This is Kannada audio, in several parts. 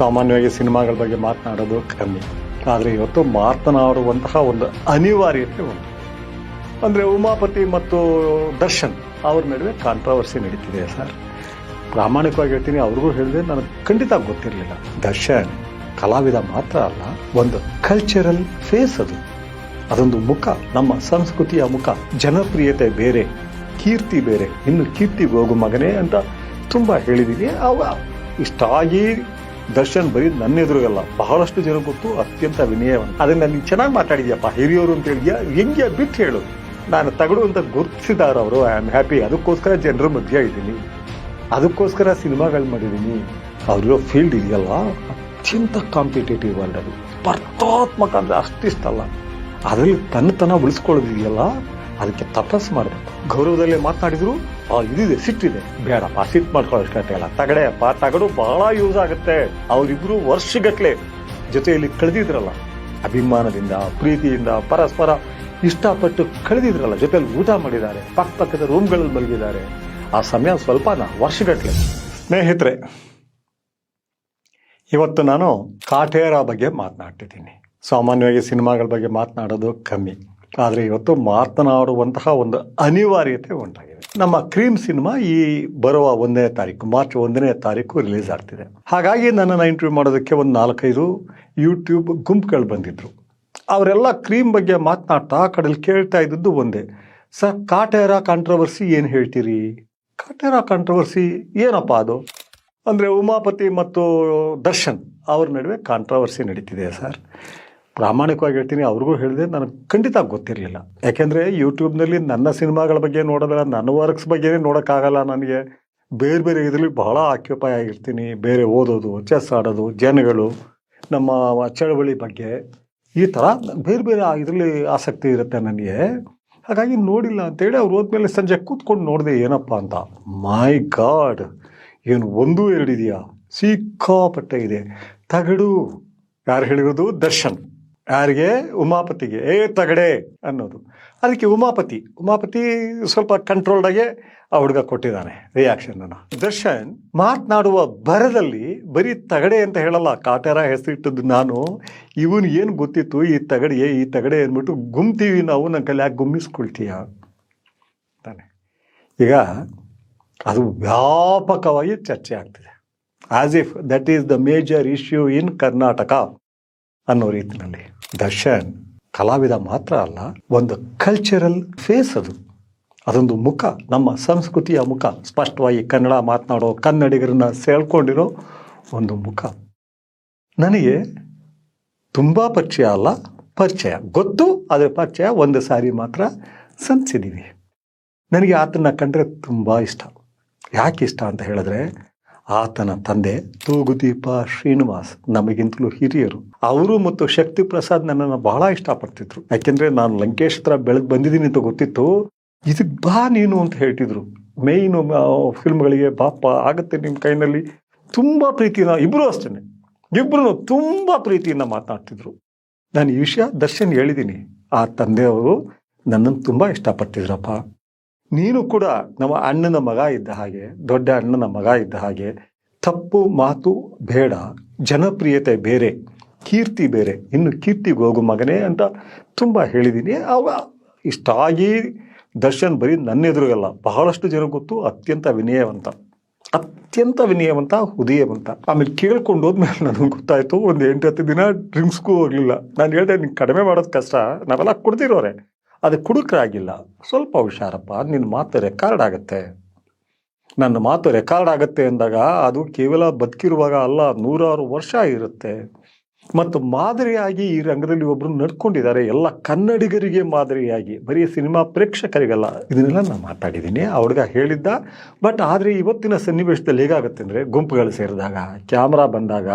ಸಾಮಾನ್ಯವಾಗಿ ಸಿನಿಮಾಗಳ ಬಗ್ಗೆ ಮಾತನಾಡೋದು ಕಮ್ಮಿ. ಆದರೆ ಇವತ್ತು ಮಾತನಾಡುವಂತಹ ಒಂದು ಅನಿವಾರ್ಯತೆ ಉಂಟು ಅಂದರೆ ಉಮಾಪತಿ ಮತ್ತು ದರ್ಶನ್ ಅವ್ರ ನಡುವೆ ಕಾಂಟ್ರವರ್ಸಿ ನಡೀತಿದೆ ಸರ್? ಪ್ರಾಮಾಣಿಕವಾಗಿ ಹೇಳ್ತೀನಿ, ಅವ್ರಿಗೂ ಹೇಳಿದೆ ನನಗೆ ಖಂಡಿತ ಗೊತ್ತಿರಲಿಲ್ಲ. ದರ್ಶನ್ ಕಲಾವಿದ ಮಾತ್ರ ಅಲ್ಲ, ಒಂದು ಕಲ್ಚರಲ್ ಫೇಸ್ ಅದು. ಅದೊಂದು ಮುಖ, ನಮ್ಮ ಸಂಸ್ಕೃತಿಯ ಮುಖ, ಜನಪ್ರಿಯತೆ ಬೇರೆ, ಕೀರ್ತಿ ಬೇರೆ. ಇನ್ನು ಕೀರ್ತಿ ಹೋಗು ಮಗನೇ ಅಂತ ತುಂಬ ಹೇಳಿದ್ದೀನಿ ಅವ ಇಷ್ಟಾಗಿ ದರ್ಶನ್ ಬರೀ ನನ್ನ ಎದುರುಗಲ್ಲ ಬಹಳಷ್ಟು ಜನ ಗೊತ್ತು ಅತ್ಯಂತ ವಿನಯವನ್ನು ಅದನ್ನ ನೀನು ಚೆನ್ನಾಗಿ ಮಾತಾಡಿದ್ಯಪ್ಪ, ಹಿರಿಯವರು ಅಂತ ಹೇಳಿದ್ಯಾ? ಹೆಂಗೆ ಬಿಟ್ಟು ಹೇಳು. ನಾನು ತಗಡು ಅಂತ ಗುರುತಿಸಿದಾರ ಅವರು ಐ ಆಮ್ ಹ್ಯಾಪಿ ಅದಕ್ಕೋಸ್ಕರ ಜನರ ಮಧ್ಯ ಇದ್ದೀನಿ. ಅದಕ್ಕೋಸ್ಕರ ಸಿನಿಮಾಗಳು ಮಾಡಿದ್ದೀನಿ. ಅವ್ರಿರೋ ಫೀಲ್ಡ್ ಇದೆಯಲ್ಲ ಅತ್ಯಂತ ಕಾಂಪಿಟೇಟಿವ್ ವರ್ಲ್ಡ್ ಅದು. ಸ್ಪರ್ಧಾತ್ಮಕ ಅಂದರೆ ಅಷ್ಟಿಷ್ಟಲ್ಲ. ಅದರಲ್ಲಿ ತನ್ನತನ ಉಳಿಸ್ಕೊಳ್ಳೋದಿದೆಯಲ್ಲ? ಅದಕ್ಕೆ ತಪಸ್ಸು ಮಾಡಬೇಕು ಗೌರವದಲ್ಲಿ ಮಾತನಾಡಿದ್ರು, ಆ, ಇದಿದೆ ಸಿಟ್ಟಿದೆ ಬೇಡಪ್ಪ, ಸಿಟ್ಟು ತಗಡೆ ಅಪ್ಪ ತಗಡು ಬಹಳ ಯೂಸ್ ಆಗುತ್ತೆ. ಅವರಿಬ್ರು ವರ್ಷಗಟ್ಲೆ ಜೊತೆಯಲ್ಲಿ ಕಳೆದಿದ್ರಲ್ಲ. ಅಭಿಮಾನದಿಂದ, ಪ್ರೀತಿಯಿಂದ, ಪರಸ್ಪರ ಇಷ್ಟಪಟ್ಟು ಕಳೆದಿದ್ರಲ್ಲ ಜೊತೆಯಲ್ಲಿ ಊಟ ಮಾಡಿದ್ದಾರೆ, ಪಕ್ಕ ಪಕ್ಕದ ರೂಮ್ಗಳಲ್ಲಿ ಮಲಗಿದ್ದಾರೆ. ಆ ಸಮಯ ಸ್ವಲ್ಪನ ವರ್ಷಗಟ್ಲೆ ಸ್ನೇಹಿತರೆ, ಇವತ್ತು ನಾನು ಕಾಟೇರ ಬಗ್ಗೆ ಮಾತನಾಡ್ತಿದ್ದೀನಿ. ಸಾಮಾನ್ಯವಾಗಿ ಸಿನಿಮಾಗಳ ಬಗ್ಗೆ ಮಾತನಾಡೋದು ಕಮ್ಮಿ. ಆದರೆ ಇವತ್ತು ಮಾತನಾಡುವಂತಹ ಒಂದು ಅನಿವಾರ್ಯತೆ ಉಂಟಾಗಿದೆ. ನಮ್ಮ ಕ್ರೀಮ್ ಸಿನಿಮಾ ಈ ಬರುವ ಒಂದನೇ ತಾರೀಕು, ಮಾರ್ಚ್ ಒಂದನೇ ತಾರೀಕು ರಿಲೀಸ್ ಆಗ್ತಿದೆ. ಹಾಗಾಗಿ ನನ್ನನ್ನು ಇಂಟರ್ವ್ಯೂ ಮಾಡೋದಕ್ಕೆ ಒಂದು ನಾಲ್ಕೈದು ಯೂಟ್ಯೂಬ್ ಗುಂಪುಗಳು ಬಂದಿದ್ದರು ಅವರೆಲ್ಲ ಕ್ರೀಮ್ ಬಗ್ಗೆ ಮಾತನಾಡ್ತಾ ಆ ಕಡೆಯಲ್ಲಿ ಕೇಳ್ತಾ ಇದ್ದದ್ದು ಒಂದೇ, ಸರ್, ಕಾಟೇರ ಕಾಂಟ್ರವರ್ಸಿ ಏನು ಹೇಳ್ತೀರಿ? ಕಾಟೇರ ಕಾಂಟ್ರವರ್ಸಿ ಏನಪ್ಪ ಅದು? ಅಂದರೆ ಉಮಾಪತಿ ಮತ್ತು ದರ್ಶನ್ ಅವ್ರ ನಡುವೆ ಕಾಂಟ್ರವರ್ಸಿ ನಡೀತಿದೆ ಸರ್? ಪ್ರಾಮಾಣಿಕವಾಗಿ ಹೇಳ್ತೀನಿ ಅವ್ರಿಗೂ ಹೇಳಿದೆ, ನನಗೆ ಖಂಡಿತ ಗೊತ್ತಿರಲಿಲ್ಲ. ಯಾಕೆಂದರೆ ಯೂಟ್ಯೂಬ್ನಲ್ಲಿ ನನ್ನ ಸಿನಿಮಾಗಳ ಬಗ್ಗೆ ನೋಡೋದಿಲ್ಲ, ನನ್ನ ವರ್ಕ್ಸ್ ಬಗ್ಗೆನೇ ನೋಡೋಕ್ಕಾಗಲ್ಲ ನನಗೆ. ಬೇರೆ ಬೇರೆ ಇದರಲ್ಲಿ ಬಹಳ ಆಕ್ಯುಪೈ ಆಗಿರ್ತೀನಿ, ಬೇರೆ ಓದೋದು ಚೆಸ್ ಆಡೋದು, ಜನಗಳು, ನಮ್ಮ ಚಳವಳಿ ಬಗ್ಗೆ. ಈ ಥರ ಬೇರೆ ಬೇರೆ ಇದರಲ್ಲಿ ಆಸಕ್ತಿ ಇರುತ್ತೆ ನನಗೆ. ಹಾಗಾಗಿ ನೋಡಿಲ್ಲ ಅಂತೇಳಿ ಅವ್ರು ಹೋದ್ಮೇಲೆ ಸಂಜೆ ಕೂತ್ಕೊಂಡು ನೋಡಿದೆ, ಏನಪ್ಪ ಅಂತ. ಮೈ ಗಾಡ್ ಏನು ಒಂದು ಎರಡು ಇದೆಯಾ ಸಿಕ್ಕಾಪಟ್ಟೆ ಇದೆ. ತಗಡು, ಯಾರು ಹೇಳಿರೋದು? ದರ್ಶನ್. ಯಾರಿಗೆ? ಉಮಾಪತಿಗೆ. ಏ, ತಗಡೆ ಅನ್ನೋದು. ಅದಕ್ಕೆ ಉಮಾಪತಿ. ಉಮಾಪತಿ ಸ್ವಲ್ಪ ಕಂಟ್ರೋಲ್ಡಾಗೆ ಆ ಹುಡುಗ ಕೊಟ್ಟಿದ್ದಾನೆ ರಿಯಾಕ್ಷನ್ ದರ್ಶನ್ ಮಾತನಾಡುವ ಬರದಲ್ಲಿ ಬರೀ ತಗಡೆ ಅಂತ ಹೇಳಲ್ಲ, ಕಾಟೇರ ಹೆಸರಿಟ್ಟದ್ದು ನಾನು. ಇವನು ಏನು ಗೊತ್ತಿತ್ತು? ಈ ತಗಡೆ ಈ ತಗಡೆ ಅಂದ್ಬಿಟ್ಟು ಗುಮ್ತೀವಿ ನಾವು ನನ್ನ ಕೈಲಿ ಯಾಕೆ ಗುಮ್ಮಿಸ್ಕೊಳ್ತೀಯ? ತಾನೆ. ಈಗ ಅದು ವ್ಯಾಪಕವಾಗಿ ಚರ್ಚೆ ಆಗ್ತಿದೆ. As if that is the major issue in Karnataka ಅನ್ನೋ ರೀತಿಯಲ್ಲಿ ದರ್ಶನ್ ಕಲಾವಿದ ಮಾತ್ರ ಅಲ್ಲ, ಒಂದು ಕಲ್ಚರಲ್ ಫೇಸ್ ಅದು. ಅದೊಂದು ಮುಖ, ನಮ್ಮ ಸಂಸ್ಕೃತಿಯ ಮುಖ. ಸ್ಪಷ್ಟವಾಗಿ ಕನ್ನಡ ಮಾತನಾಡೋ ಕನ್ನಡಿಗರನ್ನ ಸೇಳ್ಕೊಂಡಿರೋ ಒಂದು ಮುಖ. ನನಗೆ ತುಂಬ ಪರಿಚಯ ಅಲ್ಲ, ಪರಿಚಯ ಗೊತ್ತು ಅದರ ಪರಿಚಯ ಒಂದು ಸಾರಿ ಮಾತ್ರ ಸಂತಿದ್ದೀವಿ ನನಗೆ ಆತನ ಕಂಡ್ರೆ ತುಂಬ ಇಷ್ಟ. ಯಾಕೆ ಇಷ್ಟ ಅಂತ ಹೇಳಿದ್ರೆ ಆತನ ತಂದೆ ತೂಗುದೀಪ ಶ್ರೀನಿವಾಸ್, ನಮಗಿಂತಲೂ ಹಿರಿಯರು. ಅವರು ಮತ್ತು ಶಕ್ತಿ ಪ್ರಸಾದ್ ನನ್ನನ್ನು ಬಹಳ ಇಷ್ಟಪಡ್ತಿದ್ರು. ಯಾಕೆಂದ್ರೆ ನಾನು ಲಂಕೇಶ್ ಹತ್ರ ಬೆಳಗ್ಗೆ ಬಂದಿದ್ದೀನಿ ಅಂತ ಗೊತ್ತಿತ್ತು. ಇದಕ್ಕೆ ಬಾ ನೀನು ಅಂತ ಹೇಳ್ತಿದ್ರು. ಮೇಯ್ನು ಫಿಲ್ಮ್ಗಳಿಗೆ ಬಾಪ ಆಗುತ್ತೆ ನಿಮ್ಮ ಕೈನಲ್ಲಿ. ತುಂಬ ಪ್ರೀತಿನ ಇಬ್ಬರು ಅಷ್ಟೇ ಇಬ್ಬರು ತುಂಬ ಪ್ರೀತಿಯಿಂದ ಮಾತನಾಡ್ತಿದ್ರು ನಾನು ಈ ವಿಷಯ ದರ್ಶನ್ ಹೇಳಿದ್ದೀನಿ ಆ ತಂದೆಯವರು ನನ್ನನ್ನು ತುಂಬ ಇಷ್ಟಪಡ್ತಿದ್ರಪ್ಪ. ನೀನು ಕೂಡ ನಮ್ಮ ಅಣ್ಣನ ಮಗ ಇದ್ದ ಹಾಗೆ, ದೊಡ್ಡ ಅಣ್ಣನ ಮಗ ಇದ್ದ ಹಾಗೆ, ತಪ್ಪು ಮಾತು ಬೇಡ, ಜನಪ್ರಿಯತೆ ಬೇರೆ, ಕೀರ್ತಿ ಬೇರೆ, ಇನ್ನು ಕೀರ್ತಿಗೆ ಹೋಗು ಮಗನೇ ಅಂತ ತುಂಬ ಹೇಳಿದ್ದೀನಿ ಅವ ಇಷ್ಟಾಗಿ ದರ್ಶನ್ ಬರೀ ನನ್ನ ಎದುರುಗಲ್ಲ ಬಹಳಷ್ಟು ಜನ ಗೊತ್ತು, ಅತ್ಯಂತ ವಿನಯವಂತ ಅತ್ಯಂತ ವಿನಯವಂತ, ಹೃದಯವಂತ. ಆಮೇಲೆ ಕೇಳ್ಕೊಂಡು ಹೋದ್ಮೇಲೆ ನನಗೆ ಗೊತ್ತಾಯ್ತು, ಒಂದು ಎಂಟು ಹತ್ತು ದಿನ ಡ್ರಿಂಕ್ಸ್ಗೂ ಹೋಗಲಿಲ್ಲ. ನಾನು ಹೇಳ್ದೆ ನಿಂಗೆ ಕಡಿಮೆ ಮಾಡೋದು ಕಷ್ಟ, ನಾವೆಲ್ಲ ಕುಡ್ದಿರೋರೆ. ಅದು ಕುಡುಕರಾಗಿಲ್ಲ. ಸ್ವಲ್ಪ ಹುಷಾರಪ್ಪ, ನಿನ್ನ ಮಾತು ರೆಕಾರ್ಡ್ ಆಗುತ್ತೆ. ನನ್ನ ಮಾತು ರೆಕಾರ್ಡ್ ಆಗುತ್ತೆ ಅಂದಾಗ ಅದು ಕೇವಲ ಬದುಕಿರುವಾಗ ಅಲ್ಲ, ನೂರಾರು ವರ್ಷ ಇರುತ್ತೆ. ಮತ್ತು ಮಾದರಿಯಾಗಿ ಈ ರಂಗದಲ್ಲಿ ಒಬ್ಬರು ನಡ್ಕೊಂಡಿದ್ದಾರೆ. ಎಲ್ಲ ಕನ್ನಡಿಗರಿಗೆ ಮಾದರಿಯಾಗಿ, ಬರೀ ಸಿನಿಮಾ ಪ್ರೇಕ್ಷಕರಿಗಲ್ಲ. ಇದನ್ನೆಲ್ಲ ನಾನು ಮಾತಾಡಿದ್ದೀನಿ, ಆ ಹುಡುಗ ಹೇಳಿದ್ದ. ಬಟ್ ಆದರೆ ಇವತ್ತಿನ ಸನ್ನಿವೇಶದಲ್ಲಿ ಹೇಗಾಗುತ್ತೆ ಅಂದರೆ, ಗುಂಪುಗಳು ಸೇರಿದಾಗ, ಕ್ಯಾಮ್ರಾ ಬಂದಾಗ,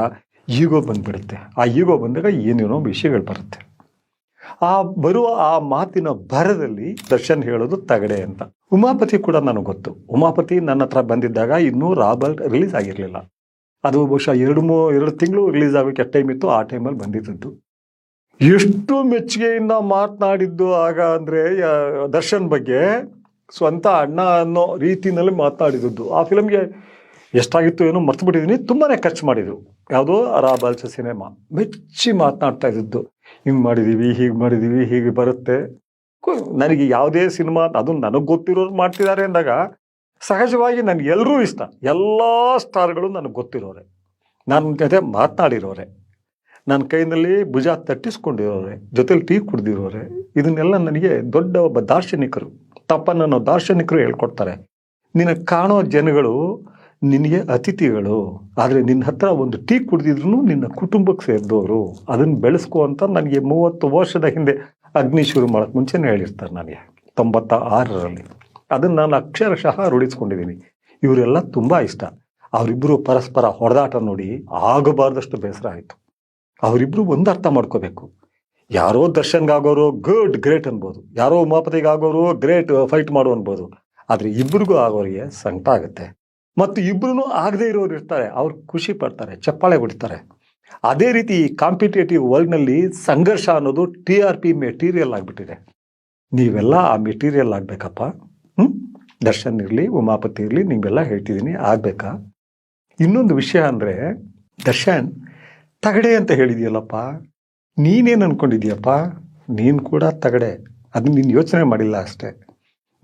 ಈಗೋ ಬಂದ್ಬಿಡುತ್ತೆ. ಆ ಈಗೋ ಬಂದಾಗ ಏನೇನೋ ವಿಷಯಗಳು ಬರುತ್ತೆ. ಆ ಬರುವ ಆ ಮಾತಿನ ಭರದಲ್ಲಿ ದರ್ಶನ್ ಹೇಳೋದು ತಗಡೆ ಅಂತ. ಉಮಾಪತಿ ಕೂಡ ನನಗೆ ಗೊತ್ತು. ಉಮಾಪತಿ ನನ್ನ ಹತ್ರ ಬಂದಿದ್ದಾಗ ಇನ್ನೂ ರಾಬರ್ಟ್ ರಿಲೀಸ್ ಆಗಿರಲಿಲ್ಲ. ಅದು ಬಹುಶಃ ಎರಡು ಮೂ, ಎರಡು ತಿಂಗಳು ರಿಲೀಸ್ ಆಗೋಕ್ಕೆ ಟೈಮ್ ಇತ್ತು ಆ ಟೈಮಲ್ಲಿ ಬಂದಿದ್ದದ್ದು. ಎಷ್ಟು ಮೆಚ್ಚುಗೆಯಿಂದ ಮಾತನಾಡಿದ್ದು ಆಗ ಅಂದರೆ ದರ್ಶನ್ ಬಗ್ಗೆ ಸ್ವಂತ ಅಣ್ಣ ಅನ್ನೋ ರೀತಿಯಲ್ಲಿ ಮಾತನಾಡಿದ್ದು ಆ ಫಿಲಮ್ಗೆ ಎಷ್ಟಾಗಿತ್ತು ಏನೋ ಮರ್ತು ಬಿಟ್ಟಿದ್ದೀನಿ ತುಂಬಾ ಖರ್ಚು ಮಾಡಿದರು. ಯಾವುದೋ ರಾಬಲ್ಸ್ ಸಿನಿಮಾ. ಮೆಚ್ಚಿ ಮಾತನಾಡ್ತಾ ಇದ್ದಿದ್ದು ಹಿಂಗೆ ಮಾಡಿದ್ದೀವಿ ಹೀಗೆ ಮಾಡಿದ್ದೀವಿ ಹೀಗೆ ಬರುತ್ತೆ. ನನಗೆ ಯಾವುದೇ ಸಿನಿಮಾ, ಅದು ನನಗೆ ಗೊತ್ತಿರೋರು ಮಾಡ್ತಿದ್ದಾರೆ ಅಂದಾಗ, ಸಹಜವಾಗಿ ನನಗೆ ಎಲ್ಲರೂ ಇಷ್ಟ. ಎಲ್ಲ ಸ್ಟಾರ್ಗಳು ನನಗೆ ಗೊತ್ತಿರೋರೆ. ನನ್ನ ಜೊತೆ ಮಾತನಾಡಿರೋರೆ. ನನ್ನ ಕೈನಲ್ಲಿ ಭುಜ ತಟ್ಟಿಸ್ಕೊಂಡಿರೋರೆ. ಜೊತೆಲಿ ಟೀ ಕುಡ್ದಿರೋರೆ. ಇದನ್ನೆಲ್ಲ ನನಗೆ ದೊಡ್ಡ ಒಬ್ಬ ದಾರ್ಶನಿಕರು, ತಪ್ಪನ್ನು ದಾರ್ಶನಿಕರು ಹೇಳ್ಕೊಡ್ತಾರೆ. ನಿನಗೆ ಕಾಣೋ ಜನಗಳು ನಿನಗೆ ಅತಿಥಿಗಳು. ಆದರೆ ನಿನ್ನ ಹತ್ರ ಒಂದು ಟೀ ಕುಡಿದಿದ್ರು ನಿನ್ನ ಕುಟುಂಬಕ್ಕೆ ಸೇರಿದವರು ಅದನ್ನು ಬೆಳೆಸ್ಕೊ ಅಂತ ನನಗೆ ಮೂವತ್ತು ವರ್ಷದ ಹಿಂದೆ ಅಗ್ನಿ ಶುರು ಮಾಡೋಕ್ಕೆ ಮುಂಚೆನೇ ಹೇಳಿರ್ತಾರೆ ನನಗೆ. ತೊಂಬತ್ತ ಆರರಲ್ಲಿ ಅದನ್ನು ನಾನು ಅಕ್ಷರಶಃ ರೂಢಿಸ್ಕೊಂಡಿದ್ದೀನಿ. ಇವರೆಲ್ಲ ತುಂಬ ಇಷ್ಟ. ಅವರಿಬ್ಬರು ಪರಸ್ಪರ ಹೊಡೆದಾಟ ನೋಡಿ ಆಗಬಾರ್ದಷ್ಟು ಬೇಸರ ಆಯಿತು. ಅವರಿಬ್ಬರು ಒಂದು ಅರ್ಥ ಮಾಡ್ಕೋಬೇಕು. ಯಾರೋ ದರ್ಶನ್ಗಾಗೋರು ಗುಡ್ ಗ್ರೇಟ್ ಅನ್ಬೋದು. ಯಾರೋ ಉಮಾಪತಿಗಾಗೋರು ಗ್ರೇಟ್ ಫೈಟ್ ಮಾಡು ಅನ್ಬೋದು. ಆದರೆ ಇಬ್ಬರಿಗೂ ಆಗೋರಿಗೆ ಸಂಕಟ ಆಗುತ್ತೆ. ಮತ್ತು ಇಬ್ಬರೂ ಆಗದೇ ಇರೋರು ಇರ್ತಾರೆ. ಅವ್ರು ಖುಷಿ ಪಡ್ತಾರೆ ಚಪ್ಪಾಳೆ ಬಿಡ್ತಾರೆ ಅದೇ ರೀತಿ ಈ ಕಾಂಪಿಟೇಟಿವ್ ವರ್ಲ್ಡ್ನಲ್ಲಿ ಸಂಘರ್ಷ ಅನ್ನೋದು ಟಿ ಆರ್ ಪಿ ಮೆಟೀರಿಯಲ್ ಆಗಿಬಿಟ್ಟಿದೆ. ನೀವೆಲ್ಲ ಆ ಮೆಟೀರಿಯಲ್ ಆಗಬೇಕಪ್ಪ. ಹ್ಞೂ ದರ್ಶನ್ ಇರಲಿ, ಉಮಾಪತಿ ಇರಲಿ ನೀವೆಲ್ಲ ಹೇಳ್ತಿದ್ದೀನಿ, ಆಗಬೇಕಾ? ಇನ್ನೊಂದು ವಿಷಯ ಅಂದರೆ, ದರ್ಶನ್, ತಗಡೆ ಅಂತ ಹೇಳಿದೆಯಲ್ಲಪ್ಪ. ನೀನೇನು ಅಂದ್ಕೊಂಡಿದ್ಯಪ್ಪ ನೀನು ಕೂಡ ತಗಡೆ. ಅದು ನೀನು ಯೋಚನೆ ಮಾಡಿಲ್ಲ ಅಷ್ಟೇ.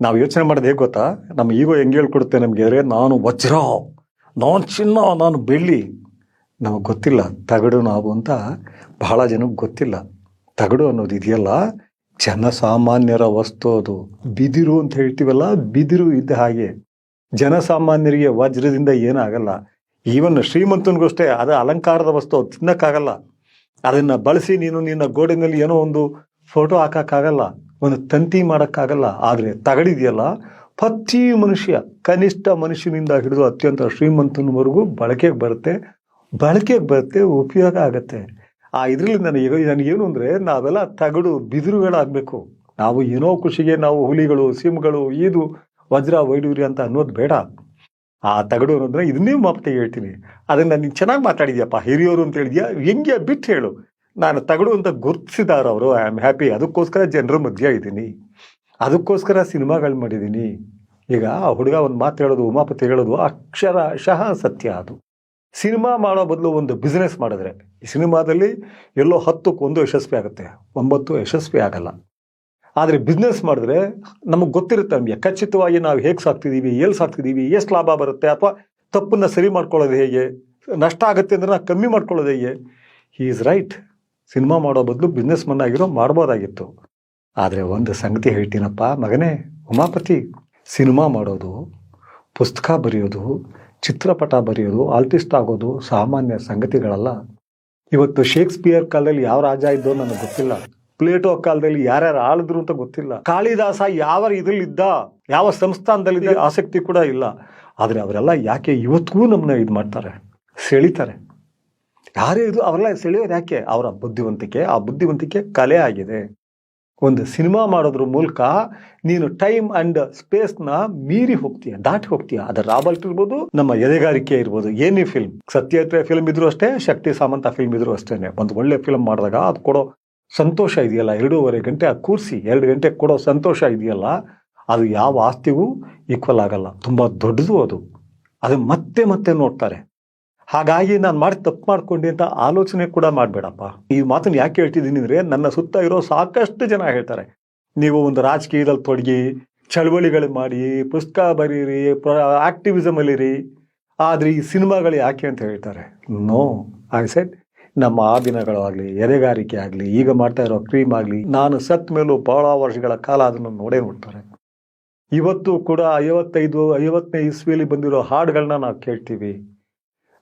ನಾವು ಯೋಚನೆ ಮಾಡೋದು ಹೇಗೆ ಗೊತ್ತಾ? ನಮ್ಮ ಈಗೋ ಹೆಂಗೆ ಹೇಳ್ಕೊಡುತ್ತೆ ನಮಗೆ ಅಂದರೆ ನಾನು ವಜ್ರ, ನಾನು ಚಿನ್ನ, ನಾನು ಬೆಳ್ಳಿ. ನಮಗೆ ಗೊತ್ತಿಲ್ಲ, ತಗಡು ನಾವು ಅಂತ ಬಹಳ ಜನಕ್ಕೆ ಗೊತ್ತಿಲ್ಲ. ತಗಡು ಅನ್ನೋದು ಇದೆಯಲ್ಲ, ಜನಸಾಮಾನ್ಯರ ವಸ್ತು ಅದು. ಬಿದಿರು ಅಂತ ಹೇಳ್ತೀವಲ್ಲ, ಬಿದಿರು ಇದ್ದ ಹಾಗೆ. ಜನಸಾಮಾನ್ಯರಿಗೆ ವಜ್ರದಿಂದ ಏನಾಗಲ್ಲ. ಈವನ್ ಶ್ರೀಮಂತನಿಗೋಷ್ಟೇ, ಅದು ಅಲಂಕಾರದ ವಸ್ತು, ಅದು ತಿನ್ನಕ್ಕಾಗಲ್ಲ. ಅದನ್ನು ಬಳಸಿ ನೀನು ನಿನ್ನ ಗೋಡೆನಲ್ಲಿ ಏನೋ ಒಂದು ಫೋಟೋ ಹಾಕಕ್ಕಾಗಲ್ಲ. ಒಂದು ತಂತಿ ಮಾಡೋಕ್ಕಾಗಲ್ಲ, ಆದರೆ ತಗಡಿದೆಯಲ್ಲ ಪ್ರತಿ ಮನುಷ್ಯ, ಕನಿಷ್ಠ ಮನುಷ್ಯನಿಂದ ಹಿಡಿದು ಅತ್ಯಂತ ಶ್ರೀಮಂತನವರೆಗೂ ಬಳಕೆಗೆ ಬರುತ್ತೆ. ಬಳಕೆಗೆ ಬರುತ್ತೆ, ಉಪಯೋಗ ಆಗುತ್ತೆ. ಆ ಇದರಲ್ಲಿ ನನಗೆ ನನಗೇನು ಅಂದರೆ ನಾವೆಲ್ಲ ತಗಡು ಬಿದಿರುಗಳಾಗಬೇಕು. ನಾವು ಏನೋ ಖುಷಿಗೆ ನಾವು ಹುಲಿಗಳು, ಸಿಂಹಗಳು, ಈದು, ವಜ್ರ ವೈಡೂರಿ ಅಂತ ಅನ್ನೋದು ಬೇಡ. ಆ ತಗಡು ಅನ್ನೋದನ್ನ ಇದನ್ನೇ ಮಾಪತಿಗೆ ಹೇಳ್ತೀನಿ. ಅದನ್ನು ನೀನು ಚೆನ್ನಾಗಿ ಮಾತಾಡಿದ್ಯಪ್ಪ, ಹಿರಿಯೋರು ಅಂತ ಹೇಳಿದ್ಯಾ? ಹೆಂಗೆ ಬಿಟ್ಟು ಹೇಳು. ನಾನು ತಗಡು ಅಂತ ಗುರುತಿಸಿದಾರ ಅವರು. ಐ ಆಮ್ ಹ್ಯಾಪಿ ಅದಕ್ಕೋಸ್ಕರ ಜನರ ಮಧ್ಯ ಇದ್ದೀನಿ. ಅದಕ್ಕೋಸ್ಕರ ಸಿನಿಮಾಗಳು ಮಾಡಿದ್ದೀನಿ. ಈಗ ಆ ಹುಡುಗ ಒಂದು ಮಾತು ಹೇಳೋದು, ಉಮಾಪತಿ ಹೇಳೋದು ಅಕ್ಷರಶಃ ಸತ್ಯ ಅದು. ಸಿನಿಮಾ ಮಾಡೋ ಬದಲು ಒಂದು ಬಿಸ್ನೆಸ್ ಮಾಡಿದ್ರೆ, ಈ ಸಿನಿಮಾದಲ್ಲಿ ಎಲ್ಲೋ ಹತ್ತಕ್ಕೆ ಒಂದು ಯಶಸ್ವಿ ಆಗುತ್ತೆ. ಒಂಬತ್ತು ಯಶಸ್ವಿ ಆಗಲ್ಲ. ಆದರೆ ಬಿಸ್ನೆಸ್ ಮಾಡಿದ್ರೆ ನಮಗೆ ಗೊತ್ತಿರುತ್ತೆ, ನಮಗೆ ಖಚಿತವಾಗಿ ನಾವು ಹೇಗೆ ಸಾಕ್ತಿದ್ದೀವಿ ಎಲ್ಲಿ ಸಾಕ್ತಿದ್ದೀವಿ ಎಷ್ಟು ಲಾಭ ಬರುತ್ತೆ ಅಥವಾ ತಪ್ಪನ್ನು ಸರಿ ಮಾಡ್ಕೊಳ್ಳೋದು ಹೇಗೆ, ನಷ್ಟ ಆಗುತ್ತೆ ಅಂದ್ರೆ ನಾವು ಕಮ್ಮಿ ಮಾಡ್ಕೊಳ್ಳೋದು ಹೇಗೆ? ಹಿ ಈಸ್ ರೈಟ್ ಸಿನಿಮಾ ಮಾಡೋ ಬದಲು ಬಿಸ್ನೆಸ್ ಮನ್ ಆಗಿರೋ ಮಾಡ್ಬೋದಾಗಿತ್ತು ಆದರೆ ಒಂದು ಸಂಗತಿ ಹೇಳ್ತೀನಪ್ಪ ಮಗನೇ, ಉಮಾಪತಿ, ಸಿನಿಮಾ ಮಾಡೋದು, ಪುಸ್ತಕ ಬರೆಯೋದು, ಚಿತ್ರಪಟ ಬರೆಯೋದು, ಆರ್ಟಿಸ್ಟ್ ಆಗೋದು ಸಾಮಾನ್ಯ ಸಂಗತಿಗಳಲ್ಲ. ಇವತ್ತು ಶೇಕ್ಸ್ಪಿಯರ್ ಕಾಲದಲ್ಲಿ ಯಾವ ರಾಜ ಇದ್ದೋ ನನಗೆ ಗೊತ್ತಿಲ್ಲ. ಪ್ಲೇಟೋ ಕಾಲದಲ್ಲಿ ಯಾರ್ಯಾರು ಆಳಿದ್ರು ಅಂತ ಗೊತ್ತಿಲ್ಲ. ಕಾಳಿದಾಸ ಯಾವ ಇದ್ರಲ್ಲಿದ್ದ, ಯಾವ ಸಂಸ್ಥಾನದಲ್ಲಿ ಆಸಕ್ತಿ ಕೂಡ ಇಲ್ಲ. ಆದರೆ ಅವರೆಲ್ಲ ಯಾಕೆ ಇವತ್ತಿಗೂ ನಮ್ಮನ್ನ ಇದು ಮಾಡ್ತಾರೆ? ಸೆಳಿತಾರೆ. ಯಾರೇ ಇದು ಅವರೆಲ್ಲ ಸೆಳೆಯೋದು ಯಾಕೆ? ಅವರ ಬುದ್ಧಿವಂತಿಕೆ. ಆ ಬುದ್ಧಿವಂತಿಕೆ ಕಲೆ ಆಗಿದೆ. ಒಂದು ಸಿನಿಮಾ ಮಾಡೋದ್ರ ಮೂಲಕ ನೀನು ಟೈಮ್ ಅಂಡ್ ಸ್ಪೇಸ್ನ ಮೀರಿ ಹೋಗ್ತೀಯ, ದಾಟಿ ಹೋಗ್ತೀಯ. ಅದರ ರಾಬಲ್ಟ್ ಇರ್ಬೋದು, ನಮ್ಮ ಎದೆಗಾರಿಕೆ ಇರ್ಬೋದು. ಏನೇ ಫಿಲ್ಮ್ ಸತ್ಯತೆ ಫಿಲ್ಮ್ ಇದ್ರು ಅಷ್ಟೇ, ಶಕ್ತಿ ಸಾಮಂತ ಫಿಲ್ಮ್ ಇದ್ರು ಅಷ್ಟೇನೆ. ಒಂದು ಒಳ್ಳೆ ಫಿಲ್ಮ್ ಮಾಡಿದಾಗ ಅದು ಕೊಡೋ ಸಂತೋಷ ಇದೆಯಲ್ಲ? ಎರಡೂವರೆ ಗಂಟೆ ಆ ಕೂರಿಸಿ, ಎರಡು ಗಂಟೆ ಕೊಡೋ ಸಂತೋಷ ಇದೆಯಲ್ಲ? ಅದು ಯಾವ ಆಸ್ತಿಗೂ ಈಕ್ವಲ್ ಆಗಲ್ಲ. ತುಂಬ ದೊಡ್ಡದು ಅದು. ಅದು ಮತ್ತೆ ಮತ್ತೆ ನೋಡ್ತಾರೆ. ಹಾಗಾಗಿ ನಾನು ಮಾಡಿ ತಪ್ಪು ಮಾಡ್ಕೊಂಡೆ ಅಂತ ಆಲೋಚನೆ ಕೂಡ ಮಾಡಬೇಡಪ್ಪ. ಈ ಮಾತನ್ನು ಯಾಕೆ ಹೇಳ್ತಿದ್ದೀನಿ ಅಂದರೆ ನನ್ನ ಸುತ್ತ ಇರೋ ಸಾಕಷ್ಟು ಜನ ಹೇಳ್ತಾರೆ. ನೀವು ಒಂದು ರಾಜಕೀಯದಲ್ಲಿ ತೊಡಗಿ, ಚಳವಳಿಗಳು ಮಾಡಿ, ಪುಸ್ತಕ ಬರೀರಿ ಆಕ್ಟಿವಿಸಮ್ ಅಲ್ಲಿರಿ ಆದರೆ ಈ ಸಿನಿಮಾಗಳು ಯಾಕೆ ಅಂತ ಹೇಳ್ತಾರೆ? ನೋ ಐ ಸೆಟ್ ನಮ್ಮ ಆ ದಿನಗಳಾಗಲಿ ಎರೆಗಾರಿಕೆ ಆಗಲಿ, ಈಗ ಮಾಡ್ತಾ ಇರೋ ಕ್ರೀಮ್ ಆಗಲಿ, ನಾನು ಸತ್ ಮೇಲೂ ಬಹಳ ವರ್ಷಗಳ ಕಾಲ ಅದನ್ನು ನೋಡೇ ನೋಡ್ತಾರೆ. ಇವತ್ತು ಕೂಡ ಐವತ್ತೈದು, ಐವತ್ತನೇ ಇಸ್ವಿಯಲ್ಲಿ ಬಂದಿರೋ ಹಾಡುಗಳನ್ನ ನಾವು ಕೇಳ್ತೀವಿ.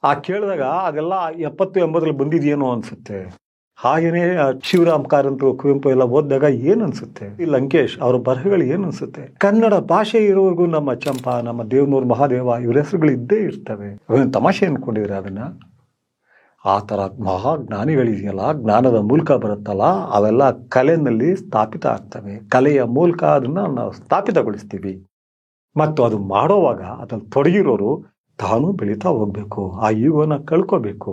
ಆ ಕೇಳಿದಾಗ ಅದೆಲ್ಲ ಎಪ್ಪತ್ತು ಎಂಬತ್ತರಲ್ಲಿ ಬಂದಿದೆಯೇನೋ ಅನ್ಸುತ್ತೆ. ಹಾಗೇನೆ ಶಿವರಾಮ್ ಕಾರಂತರು ಕುವೆಂಪು ಎಲ್ಲ ಓದಿದಾಗ ಏನ್ ಅನ್ಸುತ್ತೆ? ಈ ಲಂಕೇಶ್ ಅವ್ರ ಬರಹಗಳು ಏನ್ ಅನ್ಸುತ್ತೆ? ಕನ್ನಡ ಭಾಷೆ ಇರೋವರೆಗೂ ನಮ್ಮ ಚಂಪಾ ನಮ್ಮ ದೇವನೂರ್ ಮಹಾದೇವ ಇವ್ರ ಹೆಸರುಗಳು ಇದ್ದೇ ಇರ್ತವೆ. ಅವೇನ್ ತಮಾಷೆ ಅನ್ಕೊಂಡಿದ್ರೆ ಅದನ್ನ? ಆ ಥರ ಮಹಾ ಜ್ಞಾನಿಗಳಿದೆಯಲ್ಲ ಜ್ಞಾನದ ಮೂಲಕ ಬರುತ್ತಲ್ಲ, ಅವೆಲ್ಲ ಕಲೆನಲ್ಲಿ ಸ್ಥಾಪಿತ ಆಗ್ತವೆ. ಕಲೆಯ ಮೂಲಕ ಅದನ್ನ ನಾವು ಸ್ಥಾಪಿತಗೊಳಿಸ್ತೀವಿ. ಮತ್ತು ಅದು ಮಾಡೋವಾಗ ಅದ್ರಲ್ಲಿ ತೊಡಗಿರೋರು ತಾನು ಬೆಳೀತಾ ಹೋಗ್ಬೇಕು, ಆ ಈಗೋನ ಕಳ್ಕೋಬೇಕು.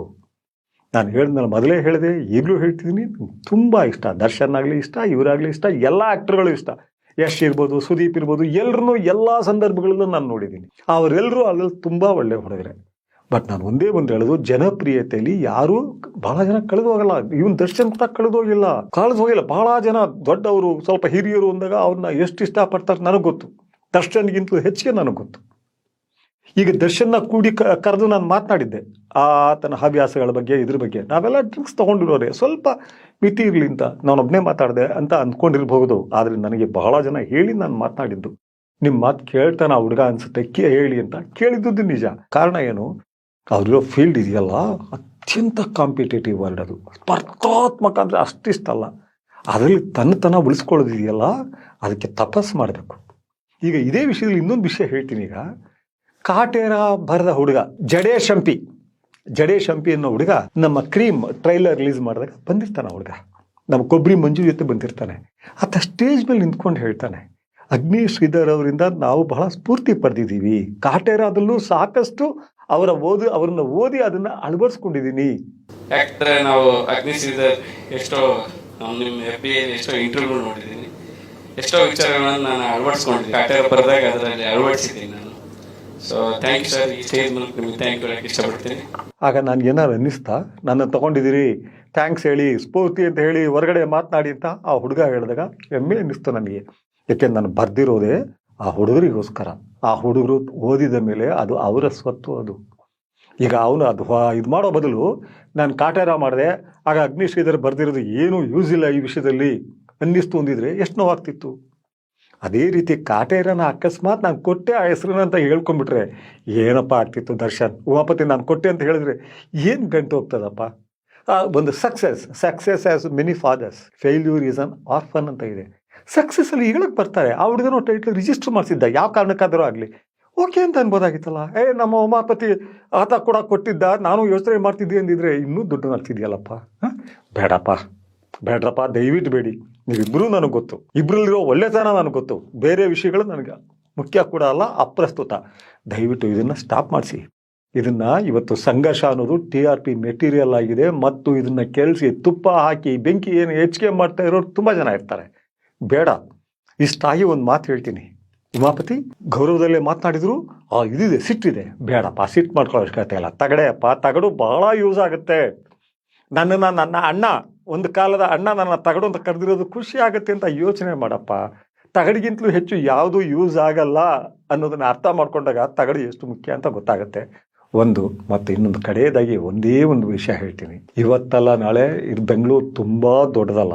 ನಾನು ಹೇಳಿದ್ನಲ್ಲ ಮೊದಲೇ ಹೇಳಿದೆ, ಈಗಲೂ ಹೇಳ್ತಿದ್ದೀನಿ, ತುಂಬ ಇಷ್ಟ. ದರ್ಶನ್ ಆಗಲಿ ಇಷ್ಟ, ಇವರಾಗಲಿ ಇಷ್ಟ, ಎಲ್ಲ ಆ್ಯಕ್ಟರ್ಗಳು ಇಷ್ಟ. ಯಶ್ ಇರ್ಬೋದು, ಸುದೀಪ್ ಇರ್ಬೋದು ಎಲ್ಲರೂ ಎಲ್ಲ ಸಂದರ್ಭಗಳಲ್ಲೂ ನಾನು ನೋಡಿದ್ದೀನಿ. ಅವರೆಲ್ಲರೂ ಅಲ್ಲಲ್ಲಿ ತುಂಬ ಒಳ್ಳೆ ಹುಡುಗರೆ. ಬಟ್ ನಾನು ಒಂದೇ ಒಂದು ಹೇಳೋದು ಜನಪ್ರಿಯತೆಯಲ್ಲಿ ಯಾರೂ ಬಹಳ ಜನ ಕಳೆದು ಹೋಗಲ್ಲ. ಇವನ್ ದರ್ಶನ್ ಕೂಡ ಕಳೆದು ಹೋಗಿಲ್ಲ. ಕಳೆದು ಹೋಗಿಲ್ಲ. ಬಹಳ ಜನ ದೊಡ್ಡವರು, ಸ್ವಲ್ಪ ಹಿರಿಯರು ಅಂದಾಗ ಅವ್ರನ್ನ ಎಷ್ಟು ಇಷ್ಟಪಡ್ತಾರೆ ನನಗೆ ಗೊತ್ತು. ದರ್ಶನ್ಗಿಂತಲೂ ಹೆಚ್ಚಿಗೆ ನನಗೆ ಗೊತ್ತು. ಈಗ ದರ್ಶನ್ನ ಕೂಡಿ ಕರೆದು ನಾನು ಮಾತನಾಡಿದ್ದೆ. ಆತನ ಹವ್ಯಾಸಗಳ ಬಗ್ಗೆ, ಇದ್ರ ಬಗ್ಗೆ. ನಾವೆಲ್ಲ ಡ್ರಿಂಕ್ಸ್ ತೊಗೊಂಡಿರೋರೆ. ಸ್ವಲ್ಪ ಮಿತಿ ಇರಲಿ ಅಂತ ನಾನೊಬ್ಬನೇ ಮಾತಾಡಿದೆ ಅಂತ ಅಂದ್ಕೊಂಡಿರ್ಬಹುದು ಆದರೆ ನನಗೆ ಬಹಳ ಜನ ಹೇಳಿ ನಾನು ಮಾತನಾಡಿದ್ದು. ನಿಮ್ಮ ಮಾತು ಕೇಳ್ತಾನೆ ಆ ಹುಡುಗ ಅನ್ಸುತ್ತೆ, ಕೇ ಹೇಳಿ ಅಂತ ಕೇಳಿದ್ದು ನಿಜ. ಕಾರಣ ಏನು? ಅವ್ರಿರೋ ಫೀಲ್ಡ್ ಇದೆಯಲ್ಲ? ಅತ್ಯಂತ ಕಾಂಪಿಟೇಟಿವ್ ವರ್ಲ್ಡ್ ಅದು. ಸ್ಪರ್ಧಾತ್ಮಕ ಅಂದರೆ ಅಷ್ಟಿಷ್ಟಲ್ಲ. ಅದರಲ್ಲಿ ತನ್ನತನ ಉಳಿಸ್ಕೊಳ್ಳೋದಿದೆಯಲ್ಲ? ಅದಕ್ಕೆ ತಪಸ್ಸು ಮಾಡಬೇಕು. ಈಗ ಇದೇ ವಿಷಯದಲ್ಲಿ ಇನ್ನೊಂದು ವಿಷಯ ಹೇಳ್ತೀನಿ ಈಗ. ಕಾಟೇರ ಬರೆದ ಹುಡುಗ, ಜಡೇ ಶಂಪಿ. ಜಡೇ ಶಂಪಿ ಅನ್ನೋ ಹುಡುಗ ನಮ್ಮ ಕ್ರೀಮ್ ಟ್ರೈಲರ್ ರಿಲೀಸ್ ಮಾಡಿದಾಗ ಬಂದಿರ್ತಾನೆ ಹುಡುಗ. ನಮ್ಮ ಕೊಬ್ಬರಿ ಮಂಜು ಜೊತೆ ಬಂದಿರ್ತಾನೆ. ಆತ ಸ್ಟೇಜ್ ಮೇಲೆ ನಿಂತ್ಕೊಂಡು ಹೇಳ್ತಾನೆ, ಅಗ್ನಿ ಶ್ರೀಧರ್ ಅವರಿಂದ ನಾವು ಬಹಳ ಸ್ಫೂರ್ತಿ ಪಡೆದಿದ್ದೀವಿ. ಕಾಟೇರಾದಲ್ಲೂ ಸಾಕಷ್ಟು ಅವರ ಓದು, ಅವರನ್ನ ಓದಿ ಅದನ್ನ ಅಳವಡಿಸ್ಕೊಂಡಿದ್ದೀನಿ. ಯಾಕಂದ್ರೆ ನಾವು ಅಗ್ನಿ ಶ್ರೀಧರ್ ಎಷ್ಟೋ ನಿಮ್ಮ ಎಫ್ ಬಿ ಎಷ್ಟೋ ಇಂಟರ್ವ್ಯೂ ನೋಡಿದ್ದೀನಿ. ಎಷ್ಟೋ ವಿಚಾರಗಳನ್ನು ನಾನು ಅಳವಡಿಸ್ಕೊಂಡಿದ್ದೀನಿ. ಕಾಟೇರ ಬರೆದಾಗ ಅದರಲ್ಲಿ ಅಳವಡಿಸಿದ್ದೀನಿ ನಾನು. ಸರ್ ಆಗ ನಾನು ಏನಾರು ಅನ್ನಿಸ್ತಾ? ನನ್ನ ತಗೊಂಡಿದ್ದೀರಿ. ಥ್ಯಾಂಕ್ಸ್ ಹೇಳಿ, ಸ್ಫೂರ್ತಿ ಅಂತ ಹೇಳಿ ಹೊರಗಡೆ ಮಾತನಾಡಿ ಅಂತ ಆ ಹುಡುಗ ಹೇಳಿದಾಗ ಹೆಮ್ಮೆ ಅನ್ನಿಸ್ತು ನನಗೆ. ಯಾಕೆಂದ್ರೆ ನಾನು ಬರ್ದಿರೋದೇ ಆ ಹುಡುಗರಿಗೋಸ್ಕರ. ಆ ಹುಡುಗರು ಓದಿದ ಮೇಲೆ ಅದು ಅವರ ಸ್ವತ್ತು ಅದು. ಈಗ ಅವನು ಅದು ಇದು ಮಾಡೋ ಬದಲು ನಾನು ಕಾಟಾರ ಮಾಡಿದೆ. ಆಗ ಅಗ್ನಿಶ್ರೀಧರ್ ಬರ್ದಿರೋದು ಏನೂ ಯೂಸ್ ಇಲ್ಲ ಈ ವಿಷಯದಲ್ಲಿ ಅನ್ನಿಸ್ತು ಅಂದಿದ್ರೆ ಎಷ್ಟು ನೋವಾಗ್ತಿತ್ತು. ಅದೇ ರೀತಿ ಕಾಟೇರನ ಅಕಸ್ಮಾತ್ ನಾನು ಕೊಟ್ಟೆ ಆ ಹೆಸರನ್ನ ಅಂತ ಹೇಳ್ಕೊಂಡ್ಬಿಟ್ರೆ, ಏನಪ್ಪ ಆಗ್ತಿತ್ತು ದರ್ಶನ್? ಉಮಾಪತಿ ನಾನು ಕೊಟ್ಟೆ ಅಂತ ಹೇಳಿದ್ರೆ ಏನು ಗಂಟು ಹೋಗ್ತದಪ್ಪ? ಒಂದು success success as many fathers failure is an orphan ಅಂತ ಇದೆ. ಸಕ್ಸಸ್ ಅಲ್ಲಿ ಹೇಳಕ್ ಬರ್ತಾರೆ. ಆ ಹುಡುಗನ ಟೈಟ್ಲ್ ರಿಜಿಸ್ಟರ್ ಮಾಡಿಸಿದ್ದ. ಯಾವ ಕಾರಣಕ್ಕಾದರೂ ಆಗಲಿ. ಓಕೆ ಅಂತ ಅನ್ಬೋದಾಗಿತ್ತಲ್ಲ? ಏ, ನಮ್ಮ ಉಮಾಪತಿ ಆತ ಕೂಡ ಕೊಟ್ಟಿದ್ದ. ನಾನು ಯೋಚನೆ ಮಾಡ್ತಿದ್ದೆ ಅಂದಿದ್ರೆ ಇನ್ನೂ ದುಡ್ಡು ಮಾಡ್ತಿದ್ಯಲ್ಲಪ್ಪ ಹ? ಬೇಡಪ್ಪ. ಬೇಡ್ರಪ್ಪ, ದಯವಿಟ್ಟು ಬೇಡಿ. ನೀವಿಬ್ರು ನನಗೆ ಗೊತ್ತು. ಇಬ್ರಲ್ಲಿರೋ ಒಳ್ಳೆತನ ನನಗೆ ಗೊತ್ತು. ಬೇರೆ ವಿಷಯಗಳು ನನಗೆ ಮುಖ್ಯ ಕೂಡ ಅಲ್ಲ, ಅಪ್ರಸ್ತುತ. ದಯವಿಟ್ಟು ಇದನ್ನು ಸ್ಟಾಪ್ ಮಾಡಿಸಿ. ಇದನ್ನ ಇವತ್ತು ಸಂಘರ್ಷ ಅನ್ನೋದು ಟಿ ಆರ್ ಪಿ ಮೆಟೀರಿಯಲ್ ಆಗಿದೆ ಮತ್ತು ಇದನ್ನ ಕೆಲ್ಸಿ, ತುಪ್ಪ ಹಾಕಿ, ಬೆಂಕಿ ಏನು ಹೆಚ್ಚಿಗೆ ಮಾಡ್ತಾ ಇರೋರು ತುಂಬಾ ಜನ ಇರ್ತಾರೆ. ಬೇಡ. ಇಷ್ಟಾಗಿ ಒಂದು ಮಾತು ಹೇಳ್ತೀನಿ. ಉಮಾಪತಿ, ಗೌರವದಲ್ಲೇ ಮಾತನಾಡಿದ್ರು, ಆ ಇದಿದೆ, ಸಿಟ್ಟಿದೆ. ಬೇಡಪ್ಪ ಸಿಟ್ಟು ಮಾಡ್ಕೊಳ್ಳೋ ಅವಶ್ಯಕತೆ ಇಲ್ಲ. ತಗಡೆಯಪ್ಪ, ತಗಡು ಬಹಳ ಯೂಸ್ ಆಗುತ್ತೆ. ನನ್ನನ್ನು ನನ್ನ ಅಣ್ಣ ಒಂದು ಕಾಲದ ಅಣ್ಣ ನನ್ನ ತಗಡು ಅಂತ ಕರೆದಿರೋದು ಖುಷಿ ಆಗುತ್ತೆ ಅಂತ ಯೋಚನೆ ಮಾಡಪ್ಪ. ತಗಡಿಗಿಂತಲೂ ಹೆಚ್ಚು ಯಾವುದು ಯೂಸ್ ಆಗಲ್ಲ ಅನ್ನೋದನ್ನ ಅರ್ಥ ಮಾಡ್ಕೊಂಡಾಗ ತಗಡು ಎಷ್ಟು ಮುಖ್ಯ ಅಂತ ಗೊತ್ತಾಗುತ್ತೆ. ಒಂದು ಮತ್ತು ಇನ್ನೊಂದು ಕಡೆಯದಾಗಿ ಒಂದೇ ಒಂದು ವಿಷಯ ಹೇಳ್ತೀನಿ. ಇವತ್ತಲ್ಲ ನಾಳೆ ಇದು ಬೆಂಗಳೂರು ತುಂಬ ದೊಡ್ಡದಲ್ಲ.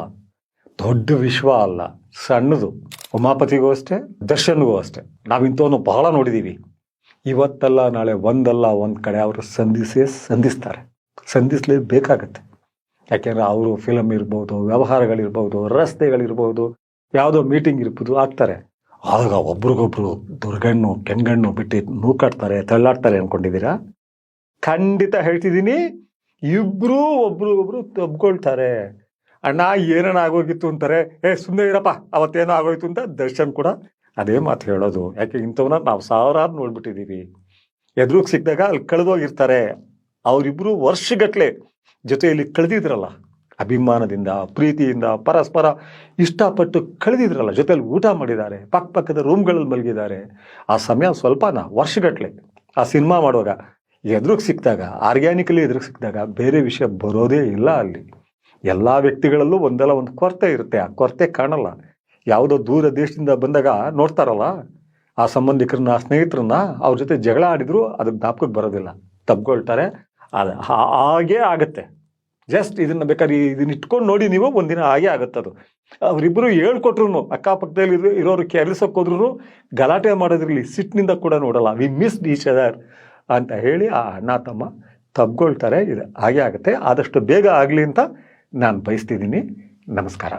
ದೊಡ್ಡ ವಿಶ್ವ ಅಲ್ಲ. ಸಣ್ಣದು. ಉಮಾಪತಿಗೂ ಅಷ್ಟೇ, ದರ್ಶನ್ಗೂ ಅಷ್ಟೇ. ನಾವಿಂಥವನ್ನು ಬಹಳ ನೋಡಿದ್ದೀವಿ ಇವತ್ತಲ್ಲ ನಾಳೆ ಒಂದಲ್ಲ, ಒಂದು ಕಡೆ ಅವರು ಸಂಧಿಸೇ ಸಂಧಿಸ್ತಾರೆ. ಸಂಧಿಸ್ಲೇಬೇಕಾಗತ್ತೆ ಯಾಕೆಂದ್ರೆ ಅವರು ಫಿಲಮ್ ಇರ್ಬೋದು, ವ್ಯವಹಾರಗಳಿರ್ಬೋದು, ರಸ್ತೆಗಳಿರ್ಬೋದು, ಯಾವುದೋ ಮೀಟಿಂಗ್ ಇರ್ಬೋದು, ಆಗ್ತಾರೆ. ಆಗ ಒಬ್ರಿಗೊಬ್ರು ದುರ್ಗಣ್ಣು, ಕೆಂಗಣ್ಣು ಬಿಟ್ಟು ನೂಕಾಡ್ತಾರೆ ತಳ್ಳಾಡ್ತಾರೆ ಅನ್ಕೊಂಡಿದ್ದೀರಾ? ಖಂಡಿತ ಹೇಳ್ತಿದ್ದೀನಿ. ಇಬ್ಬರೂ ಒಬ್ರಿಗೊಬ್ರು ಒಬ್ರು ತಬ್ಕೊಳ್ತಾರೆ. ಅಣ್ಣ, ಏನೇನು ಆಗೋಗಿತ್ತು ಅಂತಾರೆ, ಏ ಸುಮ್ಮನೆ ಇರಪ್ಪ, ಅವತ್ತೇನೋ ಆಗೋಯ್ತು ಅಂತ ದರ್ಶನ್ ಕೂಡ ಅದೇ ಮಾತು ಹೇಳೋದು. ಯಾಕೆ ಇಂಥವನ್ನ ನಾವು ಸಾವಿರಾರು ನೋಡ್ಬಿಟ್ಟಿದ್ದೀವಿ. ಎದುರುಗ್ ಸಿಕ್ಕಿದಾಗ ಅಲ್ಲಿ ಕಳೆದೋಗಿರ್ತಾರೆ. ಅವರಿಬ್ರು ವರ್ಷಗಟ್ಲೆ ಜೊತೆಯಲ್ಲಿ ಕಳೆದಿದ್ರಲ್ಲ, ಅಭಿಮಾನದಿಂದ, ಪ್ರೀತಿಯಿಂದ, ಪರಸ್ಪರ ಇಷ್ಟಪಟ್ಟು ಕಳೆದಿದ್ರಲ್ಲ, ಜೊತೆಯಲ್ಲಿ ಊಟ ಮಾಡಿದ್ದಾರೆ, ಪಕ್ಕ ಪಕ್ಕದ ರೂಮ್ಗಳಲ್ಲಿ ಮಲಗಿದ್ದಾರೆ. ಆ ಸಮಯ ಸ್ವಲ್ಪನ ವರ್ಷಗಟ್ಟಲೆ ಆ ಸಿನಿಮಾ ಮಾಡುವಾಗ ಎದುರಿಗೆ ಸಿಕ್ಕಿದಾಗ ಆರ್ಗ್ಯಾನಿಕಲಿ ಎದುರಿಗೆ ಸಿಕ್ಕಿದಾಗ ಬೇರೆ ವಿಷಯ ಬರೋದೇ ಇಲ್ಲ ಅಲ್ಲಿ. ಎಲ್ಲ ವ್ಯಕ್ತಿಗಳಲ್ಲೂ ಒಂದಲ್ಲ ಒಂದು ಕೊರತೆ ಇರುತ್ತೆ. ಆ ಕೊರತೆ ಕಾಣಲ್ಲ. ಯಾವುದೋ ದೂರ ದೇಶದಿಂದ ಬಂದಾಗ ನೋಡ್ತಾರಲ್ಲ, ಆ ಸಂಬಂಧಿಕರನ್ನ, ಸ್ನೇಹಿತರನ್ನ, ಅವ್ರ ಜೊತೆ ಜಗಳ ಆಡಿದ್ರು ಅದಕ್ಕೆ ಜ್ಞಾಪಕಕ್ಕೆ ಬರೋದಿಲ್ಲ. ತಬ್ಕೊಳ್ತಾರೆ ಅದು ಹಾಗೆ ಆಗತ್ತೆ. ಜಸ್ಟ್ ಇದನ್ನ ಬೇಕಾದ್ರೆ ಇದನ್ನ ಇಟ್ಕೊಂಡು ನೋಡಿ ನೀವು ಒಂದಿನ ಹಾಗೆ ಅದು. ಅವರಿಬ್ಬರು ಹೇಳ್ಕೊಟ್ರು ಅಕ್ಕಪಕ್ಕದಲ್ಲಿ ಇರೋ- ಇರೋರು ಕೆಲಸಕ್ಕೆ ಹೋದ್ರು ಗಲಾಟೆ ಮಾಡೋದ್ರಲ್ಲಿ ಸಿಟ್ಟಿನಿಂದ ಕೂಡ ನೋಡಲ್ಲ. ವಿ ಮಿಸ್ ಈಚ್ ಅದರ್ ಅಂತ ಹೇಳಿ ಆ ಅಣ್ಣ ತಮ್ಮ ತಬ್ಕೊಳ್ತಾರೆ ಇದು. ಹಾಗೆ ಆಗುತ್ತೆ. ಆದಷ್ಟು ಬೇಗ ಆಗಲಿ ಅಂತ ನಾನು ಬಯಸ್ತಿದ್ದೀನಿ. ನಮಸ್ಕಾರ.